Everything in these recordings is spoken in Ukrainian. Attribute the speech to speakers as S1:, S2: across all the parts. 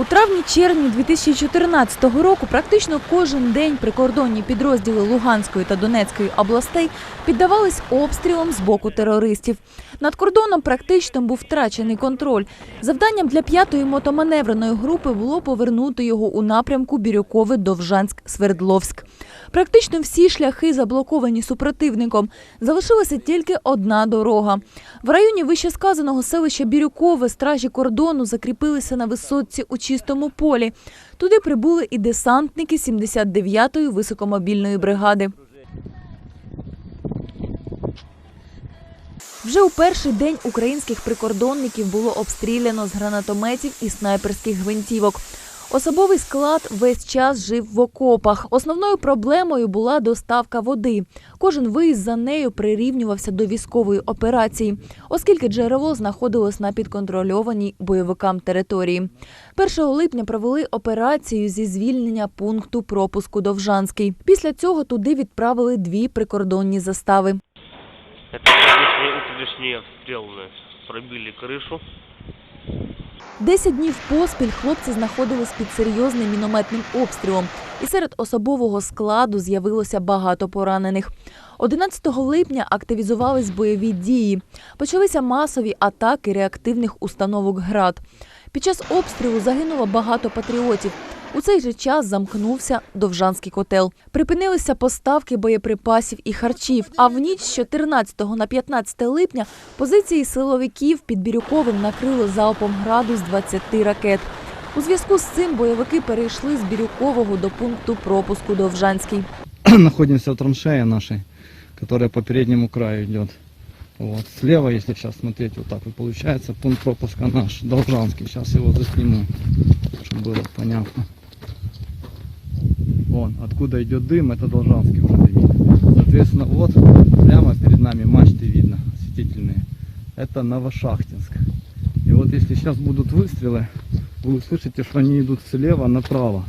S1: У травні-червні 2014 року практично кожен день прикордонні підрозділи Луганської та Донецької областей піддавались обстрілам з боку терористів. Над кордоном практично був втрачений контроль. Завданням для п'ятої мотоманевреної групи було повернути його у напрямку Бірюкове Довжанськ Свердловськ. Практично всі шляхи заблоковані супротивником. Залишилася тільки одна дорога. В районі вищесказаного селища Бірюкове стражі кордону закріпилися на висотці у чистому полі. Туди прибули і десантники 79-ї високомобільної бригади. Вже у перший день українських прикордонників було обстріляно з гранатометів і снайперських гвинтівок. Особовий склад весь час жив в окопах. Основною проблемою була доставка води. Кожен виїзд за нею прирівнювався до військової операції, оскільки джерело знаходилось на підконтрольованій бойовикам території. 1 липня провели операцію зі звільнення пункту пропуску Довжанський. Після цього туди відправили дві прикордонні застави.
S2: У нас. Пробили крышу.
S1: Десять днів поспіль хлопці знаходились під серйозним мінометним обстрілом, і серед особового складу з'явилося багато поранених. 11 липня активізувались бойові дії. Почалися масові атаки реактивних установок ГРАД. Під час обстрілу загинуло багато патріотів. У цей же час замкнувся Довжанський котел. Припинилися поставки боєприпасів і харчів. А в ніч з 14 на 15 липня позиції силовиків під Бірюковим накрило залпом граду з 20 ракет. У зв'язку з цим бойовики перейшли з Бірюкового до пункту пропуску Довжанський.
S3: находимся в траншее нашей, которая по переднему краю идет. Вот. Слева, если сейчас смотреть, вот так вот получается, пункт пропуска наш, Должанский. Сейчас его засниму, чтобы было понятно. Вон, откуда идет дым, это Должанский уже видно. Соответственно, вот прямо перед нами мачты видно, осветительные. Это Новошахтинск. И вот если сейчас будут выстрелы, вы услышите, что они идут слева направо.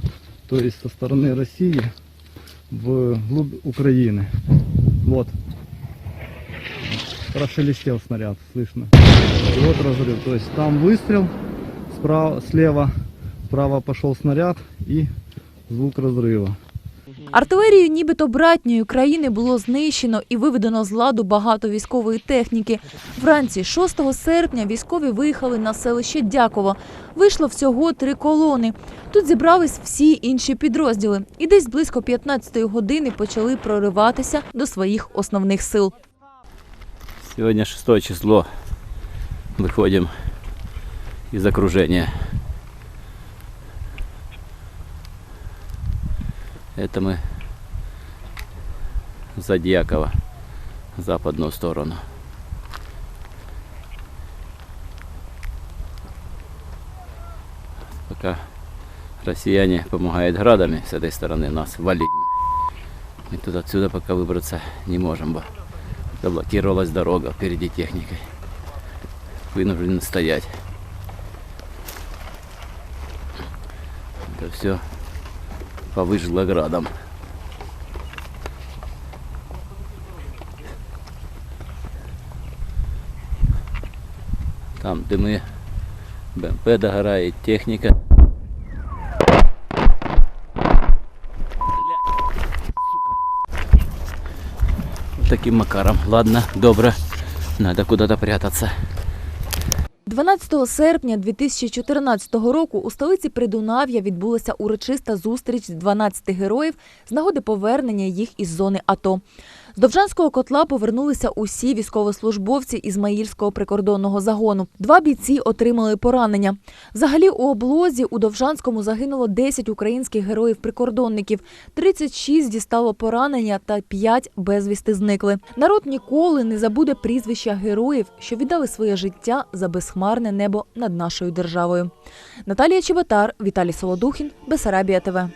S3: То есть со стороны России в глубь Украины. Вот. Прошелестел снаряд, слышно. И вот разрыв. То есть там выстрел, справа, слева, справа пошел снаряд и звук разрыва.
S1: Артилерію нібито братньої країни було знищено і виведено з ладу багато військової техніки. Вранці 6 серпня військові виїхали на селище Дяково. Вийшло всього три колони. Тут зібрались всі інші підрозділи, і десь близько 15-ї години почали прориватися до своїх основних сил.
S4: Сегодня 6 число. Выходим из окружения. Это мы за Дьякова, западную сторону. Пока россияне помогают градами с этой стороны нас валить. Мы тут отсюда пока выбраться не можем. бы. Заблокировалась дорога впереди техникой. Вынуждены стоять. Это все по Выжглаградам. Там дымы, БМП догорает, техника. Таким макаром. Ладно, добро. Надо куда-то прятаться.
S1: 12 серпня 2014 року у столиці Придунав'я відбулася урочиста зустріч з 12 героїв з нагоди повернення їх із зони АТО. Довжанського котла повернулися усі військовослужбовці Ізмаїльського прикордонного загону. Два бійці отримали поранення. Взагалі у облозі у Довжанському загинуло 10 українських героїв-прикордонників, 36 дістало поранення та 5 безвісти зникли. Народ ніколи не забуде прізвища героїв, що віддали своє життя за безхмарне небо над нашою державою. Наталія Чеботар, Віталій Солодухін, Бесарабія ТВ.